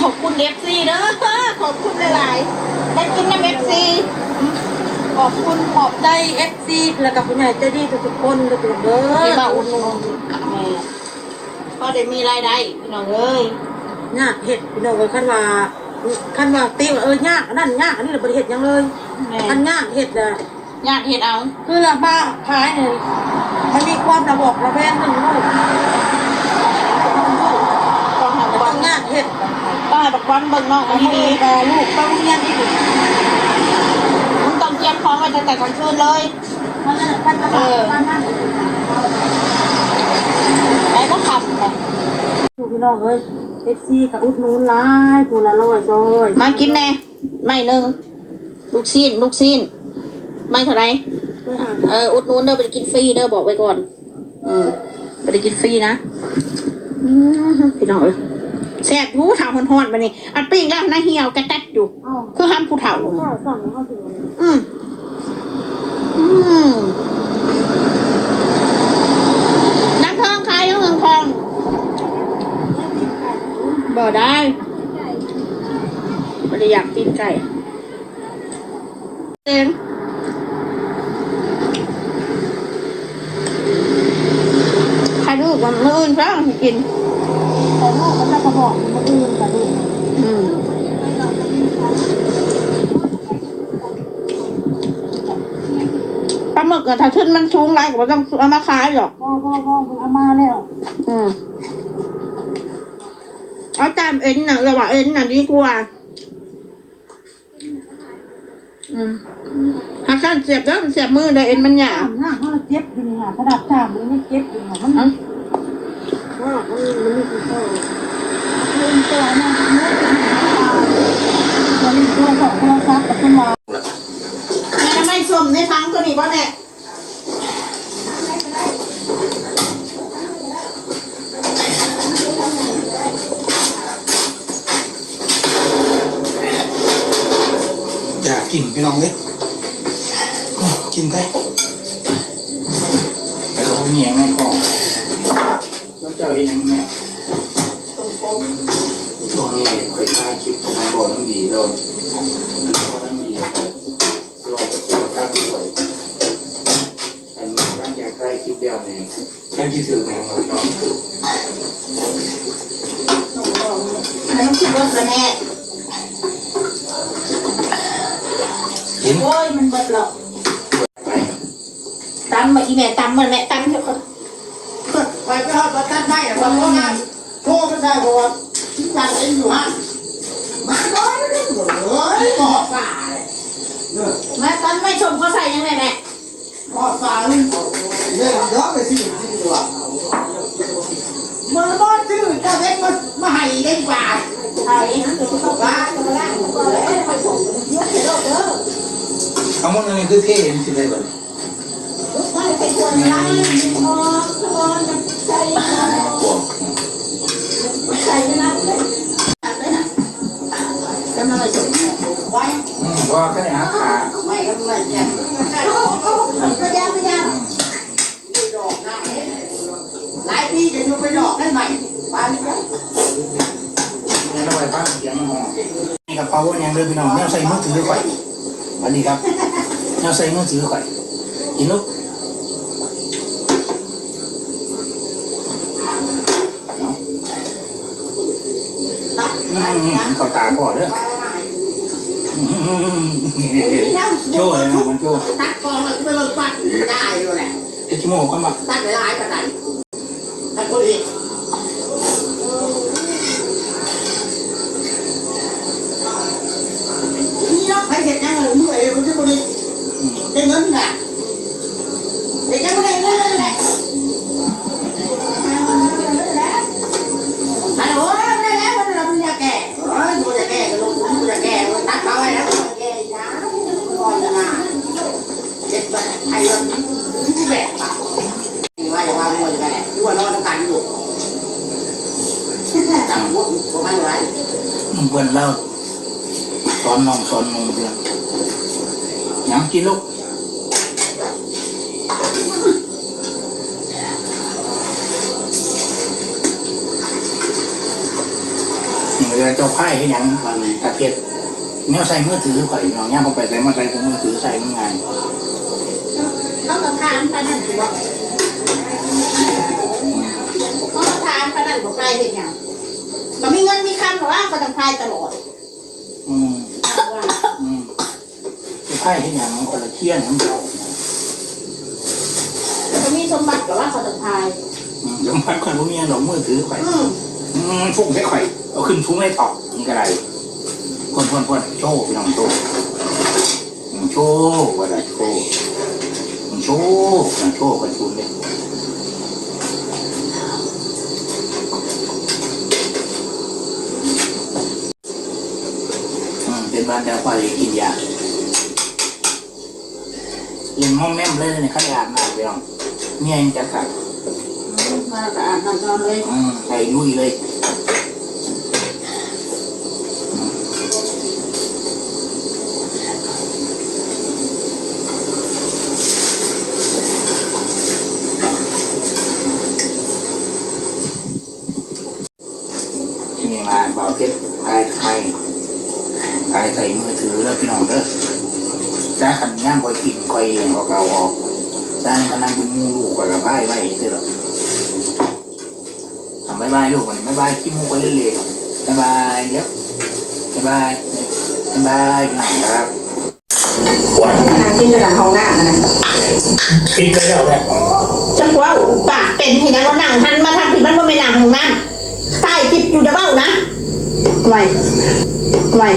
ขอบคุณเอฟซีเด้อขอบคุณหลายๆได้กินน้ำเอฟซีขอบคุณขอบใจเอฟซีแล้วกับผู้ใหญ่ใจดีทุกๆคนทุกๆเด้อที่มาอุดหนุนแม่ก็ได้มีรายได้พี่น้องเอ้ยยากเห็ดพี่น้องเอ้ยคันว่าคันว่าตีว่าเออยากอันนั่นยากอันนี้เราบริเห็ดหยังเลยแม่คันยากเห็ดอะญาติเฮ็ดเอา คือละบ้าขายเนี่ยมันมีความระบอกระแวงหนึ่งลูกต้องหาต้ วัอนงยากเห็ดต้องให้บักวันเบิ่งน้องต้องดีมีแต่ลูกต้องเรียนอีกๆมึงต้องเตรียมพร้อมไว้ตั้งแต่กลางคืนเลยมันนั่นคันตลาดมันนั่นไอ้ก็ขับไปลูกพี่น้องเอ้ยเอฟซีกับอุดหนุนหลายผู้ละร้อยซอยมากินแน่ไม่หนึ่งลูกซีนลูกซีนไม่เท่าไหรไปหาเอออุดหนุนเด้อไปกินฟรีเด้อบอกไว้ก่อน อืมไปกินฟรีนะอืมพี่น้องเอ้ย แซ่บหูถามฮอนๆมานี่อันปิ้งแล้วหน้าเหี่ยวกระตัดอยู่เอ้าคือห้ามผู้เฒ่า ข้าวสั่งเข้าถึงอืม อืมนักทองขายต้องเงินทองบ่ได้ไม่ได้อยากกินไก่เองใครลูกมันมืออื่นซะกินแต่ลู กมันจะกระบอกมันอื่นแต่ลูกอืมปลาหมึกอะถ้าขึ้นมันสูงไรก็บ่ต้องเอามาขายหรอก พ่อพ่อพ่อมันเอามาแล้วอืมเอาตามเอ็นน่ะระหว่างเอ็นน่ะดีกว่าอืมหักการเสียบแล้วมันเสียบมือเลยเอ็นมันหยาสาบมหน้าเขาเจ็บอยู่นี่ค่ะกระดาษสามมันไม่เจ็บอยู่ค่ะมัน เอ้า ว่ามันมันไม่คือเขาเล่นตัวนะเนื้อเป็นตาเราเล่นตัวสองโทรศัพท์กับคนว่า แม่ไม่ส้มใน ทั้งตัวนี้ป่ะเนี่ยอยากกินพี่น้องเลยอื้อกินไลิปเดียวเนี่ยแค่ที่ถือแมงมันน้องคือแล้วมันคิดว่าจะแน่โอ้ยมันเบิดหรอกไปตำมาอีแม่ตำมันแม่ตำเถอะคนไปไปทอดประทัดไม้อะวันโน้นนะโทรไม่ได้เพราะว่าสั่งเองอยู่ฮะมาน้อยเลยเฮ้ยกอดป่าเลยแม่ตำไม่ชมเขาใส่ยังไงแม่กอดป่าเลย เนี่ยเดี๋ยวไปสิที่ดีกว่าเมื่อบ้านชื่อเจ้าเล็กมามาให้เล่นป่าใส่นะตัวเขาป่าทั้งหมดนี่คือเท่เห็นสิได้บ่ไปทวนร้านพอพอใส่ บ้านเสียงมันหอมนี่กระเป๋าอย่างเดิมพี่น้องเนี่ยใส่มือถือไว้สวัสดีครับเนี่ยใส่มือถือไว้กินลูกอืมเข้าตาพ่อเด้ออืมโจ้เลยนะมันโจ้ตัดกองแล้วก็ไปเลิกปัดได้อยู่แหละเอ็กโม่กันบ่ตัดหลายๆขนาดตัดคนอีกนี่เนาะใครเห็นยังไงเมื่อยมันจะคนนี้ได้เงินน่ะเด็กยังไม่ได้เงินเลยแหละฮัลโหลได้แล้วมันเราอยากแก่เฮ้ยกูจะแก่ก็ลงกูจะแก่ตัดเขาไว้แล้วแก่ยาก่อนจะมาเจ็บแบบไอ้วันนี้แบบปะ ว่าจะว่า มวยกันแหละที่ว่านอนต้องกันอยู่จำพวกพวกมันไว้มึงเบิ่นเล่าสอนน้องสอนมึงเพื่อนยังกินลูกเวลาเจ้าไพ่ให้ยังมันตะเกียบแนวใส่มือถือข่อยน้องย่างเข้าไปใส่มาใส่มือถือใส่มันไง่ายเขาก็ถามขนาดที่ว่า เขาก็ถามขนาดบอกใครเห็นอย่างมันมีเงินมีคำหรอว่าก็ต้องพายตลอดอืมอืมเจ้าไพ่ให้หยังคนละเทียนของเจ้าแล้วก็มีสมบัติกับว่าเขาต้องพายอืมสมบัติข่อยบ่มีหยังดอกมือถือข่อยอืมอืมฟุ้งให้ข่อยเอาขึ้นฟุ้งให้ตอกนี่ก็ได้พ่นพ่นพ่นโชว์พี่น้องโชว์อืมโชว์ว่าได้โชว์อืมโชว์อืมโชว์กันฟุ้งเลยอืมเป็น บ้านแต่ควายกินยาเล่นห้องแม่มเลยในขั้นอาบน้ำพี่น้องเมียยังจะขัดมาก็อ่านนอนเลยอืมใส่ลุยเลยนี่มาเบาเพชรกายไทย กายใส่มือถือแล้วพี่น้องเด้อจ้าขันย่างคอยกินคอยเองก็เกาออกจ้านี่ก็นั่งเป็นงูลูกกับกระไพ่ไว้เถอะทำบายบายลูกก่อนบายบายขี้มูกไปเรื่อยๆบายบายเดี๋ยวบายบายบายบายหนังครับนางกินกระดาษห้องน้ำนะคิดไปแล้วแหละจังว่าปากเป็นให้นังว่านั่งหันมาทางที่มันว่าไม่นั่งห้องน้ำใต้คลิปอยู่เดาเบ้านะไว้ไว้